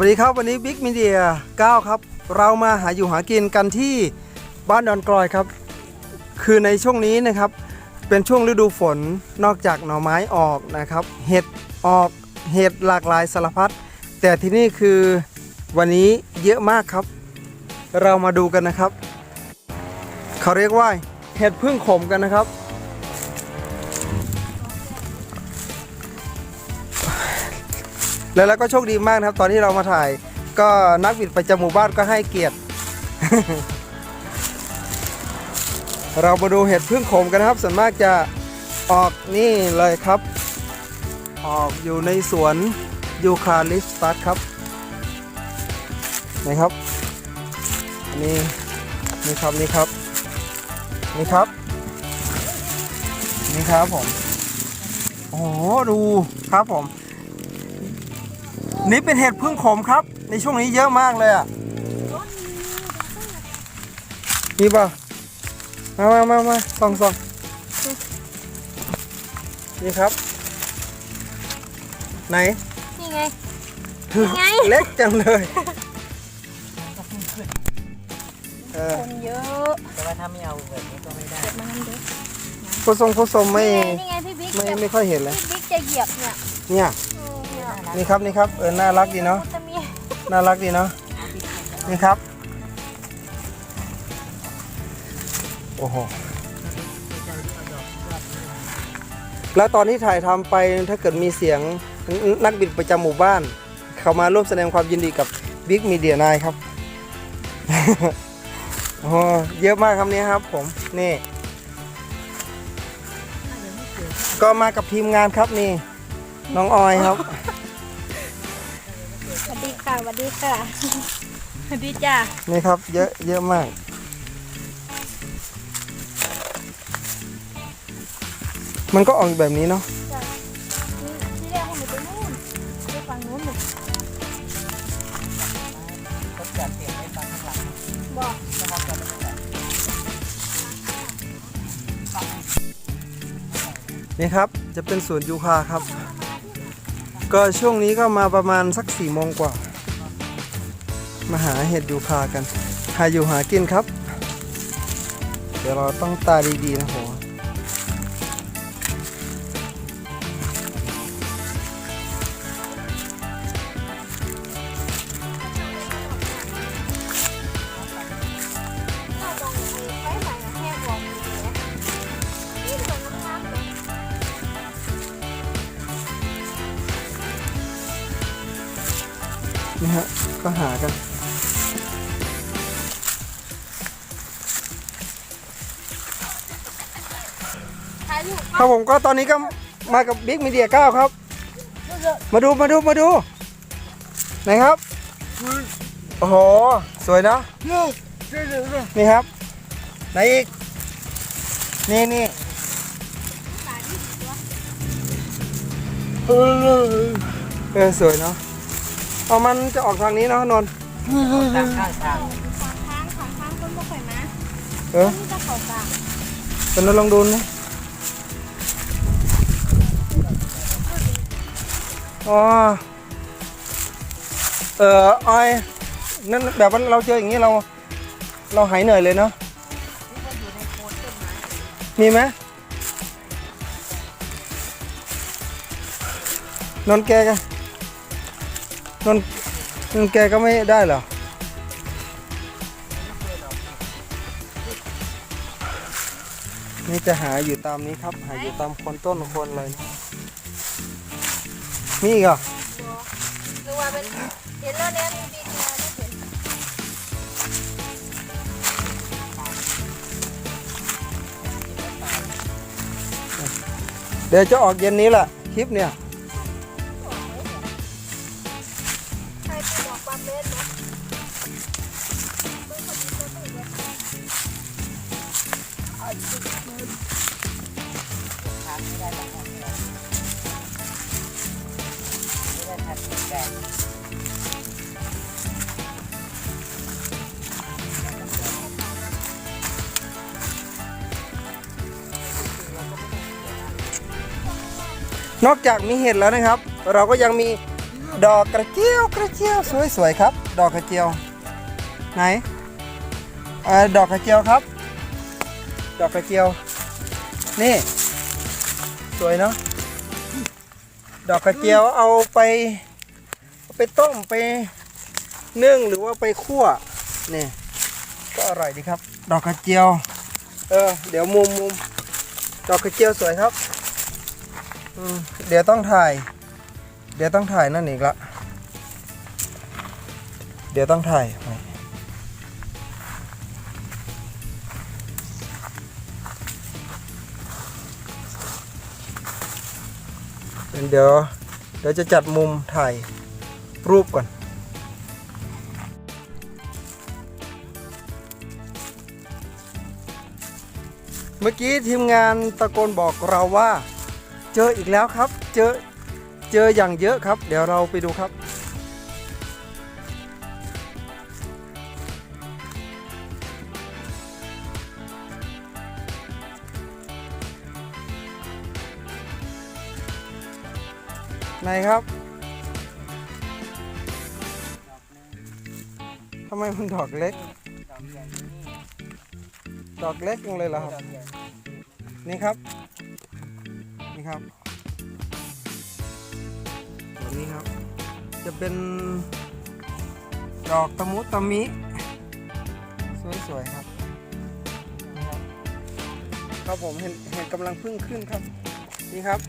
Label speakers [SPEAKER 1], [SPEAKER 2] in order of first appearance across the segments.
[SPEAKER 1] สวัสดีครับวันนี้บิ๊กมีเดีย9ครับ เรามาหาอยู่หากินกันที่บ้านดอนกลอยครับ คือในช่วงนี้นะครับ เป็นช่วงฤดูฝนนอกจากหน่อไม้ออกนะครับ เห็ดออกเห็ดหลากหลายสารพัดแต่ที่นี่คือวันนี้เยอะมากครับ เรามาดูกันนะครับ เขาเรียกว่าเห็ดพึ่งขมกันนะครับ แล้วเราก็โชคดีมากนะครับ ตอนที่เรามาถ่าย ก็นักบิดประจำหมู่บ้านก็ให้เกียรติ เรามาดูเห็ดพึ่งขมกันนะครับส่วนมากจะออกนี่เลยครับ ออกอยู่ในสวนยูคาลิปตัสครับนะครับนี่นี่ครับนี่ครับนี่ครับนี่ครับผมโอ้โหดูครับผม นี่เป็นเห็ดพึ่งขมครับ ในช่วงนี้เยอะมากเลยอะมีป่ะมามามามาส่องส่องนี่ครับ ไหน
[SPEAKER 2] นี่ไงไง
[SPEAKER 1] เล็กจังเลยเออ
[SPEAKER 2] คนเยอะ
[SPEAKER 3] แต่ว่าถ้าไม่เอาแบบนี้ก็ไม่ได้
[SPEAKER 2] เก็บมาทำดู
[SPEAKER 1] โคทรงโคทรงไม่
[SPEAKER 2] นี่ไงนี่ไงพี่บิ๊ก
[SPEAKER 1] ไม่
[SPEAKER 2] จะ
[SPEAKER 1] ไม่ค่อยเห็นเลย
[SPEAKER 2] พี่บิ๊กจะเหยียบเนี่ย
[SPEAKER 1] เนี่ย
[SPEAKER 2] เออเนี่ย
[SPEAKER 1] นี่ครับนี่ครับเออน่ารักดีเนาะ
[SPEAKER 2] จะมี
[SPEAKER 1] น่ารักดีเนาะนี่ครับ โอ้โหแล้วตอนที่ถ่ายทำไปถ้าเกิดมีเสียงนักบิดประจำหมู่บ้าน เขามาร่วมแสดงความยินดีกับบิ๊กมีเดียนายครับโอ้โหเยอะมากครับเนี้ครับ ผมนี่ก็มากับทีมงานครับนี่ น้องออยครับ
[SPEAKER 2] สวัสดี ค่ะสวัสดีค่ะสวัสดีจ้า
[SPEAKER 1] นี่ครับ เยอะเยอะมาก มันก็ออกแบบนี้เนาะ
[SPEAKER 2] ที่แรกให้หนูไปนู่นไปฝั่งนู้นหนู
[SPEAKER 3] ก็จัดเตรียมไว้ฟังข้างหลัง
[SPEAKER 2] บอก
[SPEAKER 3] แล้วเขาจะไม่ได้
[SPEAKER 1] นี่ครับ จะเป็นสวนยูคาครับ ก็ช่วงนี้ก็มาประมาณสักสี่โมงกว่ามา หาเห็ดยูคากัน หาอยู่หากินครับ เดี๋ยวเราต้องตาดีๆนะโห
[SPEAKER 2] ถ้ามองไปใส่แห้งบอกอยู่เลยนี่นน้ำๆเลย
[SPEAKER 1] นี่ฮะ ก็หากัน ครับผมก็ตอนนี้ก็มากับบิ๊กมีเดียเก้าครับ มาดูมาดูมาดูไหนครับโอ้โหสวยเนะนี่ครับไหนอีกนี่นี่เออสวยเนาะเอามันจะออกทางนี้เนาะนนท์
[SPEAKER 3] ตามข้างทาง
[SPEAKER 2] ขวางทางขวางทางต้นมะข่อยนะ
[SPEAKER 1] เออ
[SPEAKER 2] จะเขากลาง
[SPEAKER 1] เป็นนนท์ลองดูนะ อ๋อเออออยนั่นแบบว่าเราเจออย่างนี้เรา เราหายเหนื่อยเลยเนาะมีไหมนนแกกันนนท์นนท์แกก็ไม่ได้เหรอนี่จะหาอยู่ตามนี้ครับ หาอยู่ตามคนต้นคนเลย มีอีกเหรอ
[SPEAKER 2] หรือว่าเป็นเห็นแล้วเนี่ยมีบิ๊กมาได้เห็น
[SPEAKER 1] เดี๋ยวจะออกเย็นนี้แหละคลิปเนี่ย
[SPEAKER 2] น
[SPEAKER 3] อ
[SPEAKER 1] กจากมีเห็ดแล้วนะครับ เราก็ยังมีดอกกระเจียวกระเจียวสวยๆครับ ดอกกระเจียว ไหนเออดอกกระเจียวครับ ดอกกระเจียว นี่ สวยเนาะดอกกระเจียวเอาไป ไปต้มไปนึ่งหรือว่าไปคั่วนี่ก็อร่อยดีครับ ดอกกระเจียว เออ เดี๋ยวมุมมุมดอกกระเจียวสวยครับเดี๋ยวต้องถ่าย เดี๋ยวต้องถ่ายนั่นอีกละ เดี๋ยวต้องถ่ายเดี๋ยวเดี๋ยวจะจัดมุมถ่าย รูปก่อน เมื่อกี้ทีมงานตะโกนบอกเราว่า เจออีกแล้วครับ เจอเจออย่างเยอะครับ เดี๋ยวเราไปดูครับไหนครับ ทำไมมันดอกเล็ก
[SPEAKER 3] ดอก
[SPEAKER 1] เล็กจังเลยเหรอครับ นี่ครับ นี่ครับตัวนี้ครับ จะเป็นดอกตะมุตะมิ สวยๆครับครับผมเห็นเห็นกำลังพึ่งขึ้นครับ นี่ครับ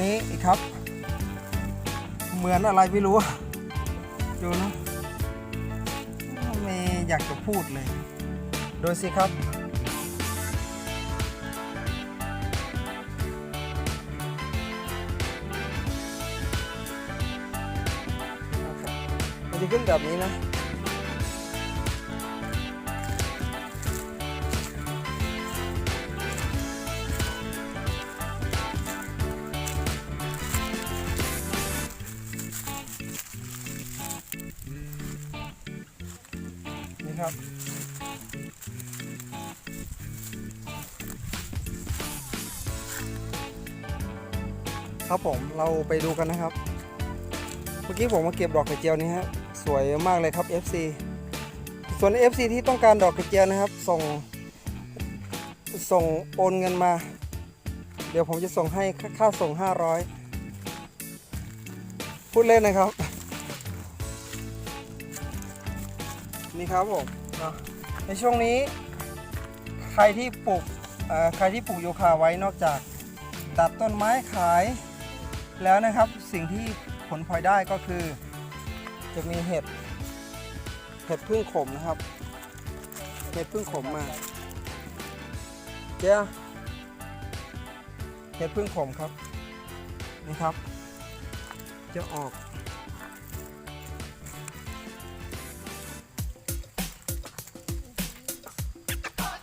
[SPEAKER 1] นี่อีกครับ เหมือนอะไรไม่รู้ดูนะไม่อยากจะพูดเลย ดูสิครับ มันจะขึ้นแบบนี้นะ ครับผมเราไปดูกันนะครับ เมื่อกี้ผมมาเก็บดอกกระเจียวนี่ฮะสวยมากเลยครับ FC ส่วน FC ที่ต้องการดอกกระเจียวนะครับ ส่ง ส่งโอนเงินมา เดี๋ยวผมจะส่งให้ค่าค่าส่ง 500 พูดเล่นนะครับ นี่ครับผมในช่วงนี้ ใครที่ปลูกใครที่ปลูกโยคาไว้นอกจากตัดต้นไม้ขาย แล้วนะครับสิ่งที่ผลพลอยได้ก็คือ จะมีเห็ดเห็ดพึ่งขมนะครับ เห็ดพึ่งขมมาเจ้าเห็ดพึ่งขมครับนี่ครับ จะออก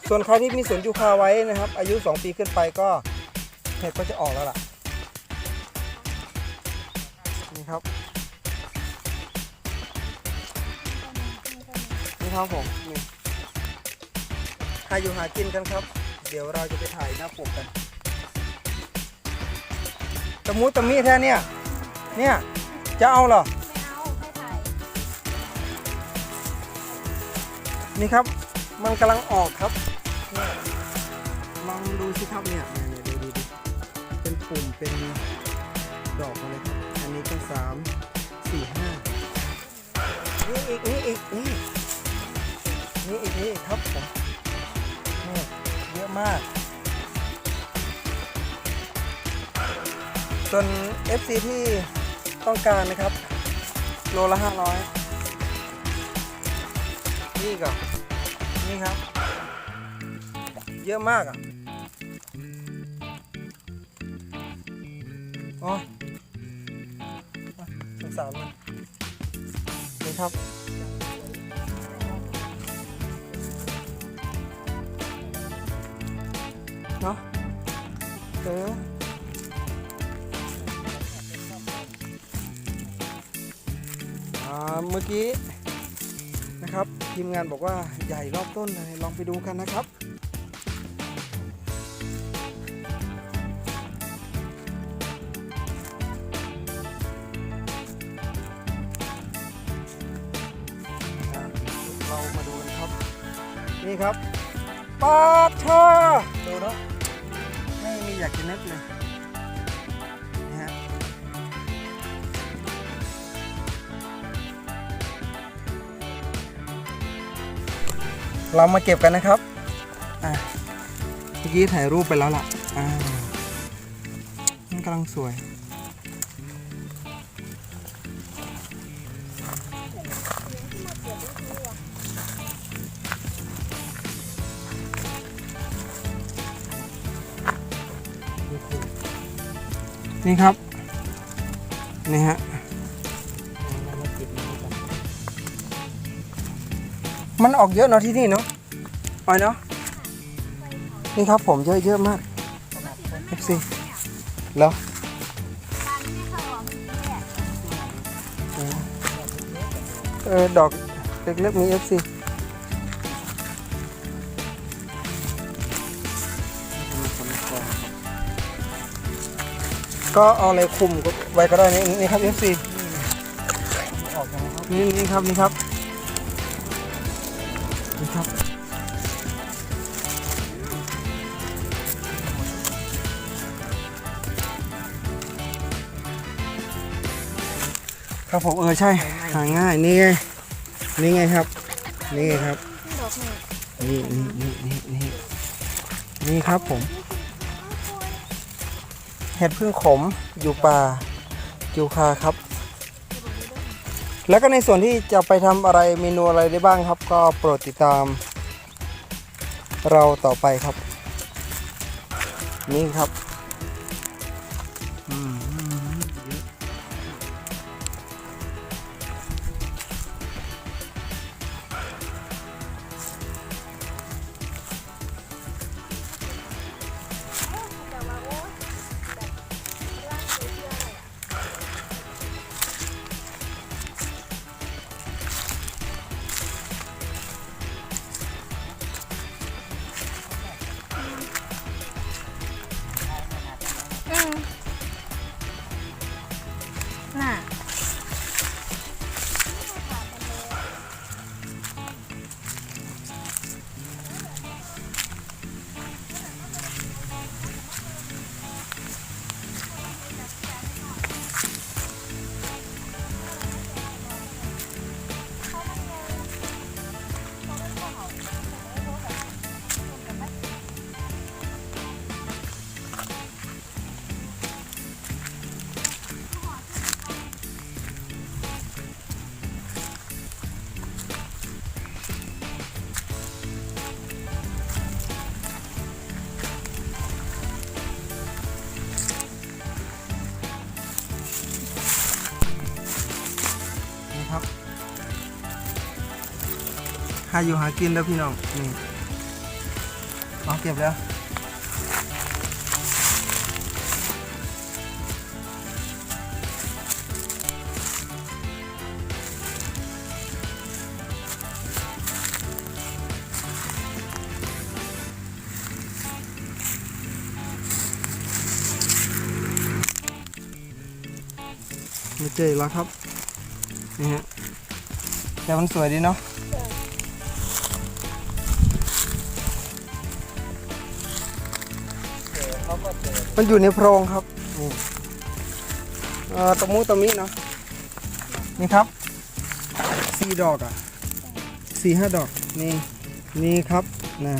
[SPEAKER 1] ส่วนใครที่มีสวนยูคาไว้นะครับ อายุ 2 ปีขึ้นไปก็เห็ดก็จะออกแล้วล่ะ ครับผมนี่หาอยู่หากินกันครับ เดี๋ยวเราจะไปถ่ายหน้าปกกันตะมุตะมิแท้เนี่ย เนี่ย จะเอาเหรอ
[SPEAKER 2] ไม่เอาไม่ถ่าย
[SPEAKER 1] นี่ครับ มันกำลังออกครับเนี่ยลองดูสิครับเนี่ยเนี่ยเนี่ยดูดูดูเป็นปุ่มเป็นดอกอะไรครับ อันนี้ก็สามสี่ห้านี่อีกนี่อีกนี่ มาก ส่วน FC ที่ต้องการนะครับ โลละห้าร้อยนี่ก็นี่ครับ เยอะมากอะ เนาะเออเมื่อกี้นะครับทีมงานบอกว่าใหญ่รอบต้นเลยลองไปดูกันนะครับเรามาดูกันครับ นี่ครับปาเธอดูเนาะ อยากจะนึกเลยนะฮะเรามาเก็บกันนะครับอะเมื่อกี้ถ่ายรูปไปแล้วล่ะอ่ามันกำลังสวย นี่ครับ นี่ฮะ
[SPEAKER 3] มันอ
[SPEAKER 1] อกเยอะเนาะที่นี่เนาะปล่อยเนาะนี่ครับผมเยอะเยอะมาก FC แล้ว
[SPEAKER 2] ร้านที่เอกมีแหละ
[SPEAKER 1] เออดอกเล็กๆมี FC
[SPEAKER 3] มี ก็
[SPEAKER 1] เอาอะไรคุมไว้ก็ได้นี่นี่ครับ FC นี่นี่ครับนี่ครับนี่ครับครับผมเออใช่ หาง่ายนี่ไงนี่ไงครับ นี่ไงครับ
[SPEAKER 2] นี่
[SPEAKER 1] นี่นี่นี่นี่ครับผม ห็ดพึ่งขมอยู่ป่ายูคาครับ แล้วก็ในส่วนที่จะไปทำอะไรเมนูอะไรได้บ้างครับ ก็โปรดติดตาม เราต่อไปครับ นี่ครับ หาอยู่หากินแล้วพี่น้อง นี่เอาเก็บแล้วไม่เจอแล้วครับ นี่ฮะ แต่มันสวยดีเนาะ มันอยู่ในโพรงครับนี่เอ่อตะมุตะมิเนาะนี่ครับสี่ดอกอะสี่ห้าดอกนี่นี่ครับนะ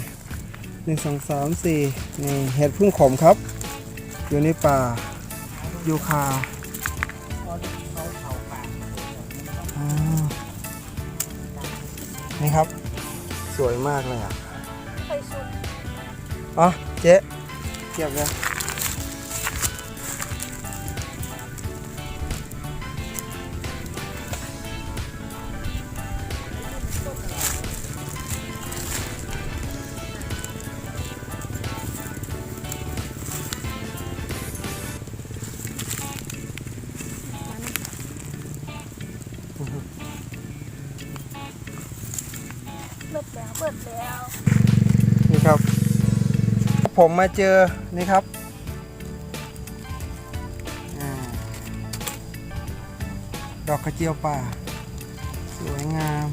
[SPEAKER 1] หนึ่งสองสามสี่นี่เห็ดพึ่งขมครับ อยู่ในป่ายูคา
[SPEAKER 3] เขาเขาเผาป่า
[SPEAKER 1] อ่านี่ครับ สวยมากเลยอะ
[SPEAKER 2] เคยซุ่ม
[SPEAKER 1] อ๋อเจ๊เก็บเลย นี่ครับ ผมมาเจอนี่ครับอดอกกระเจียวป่า สวยงาม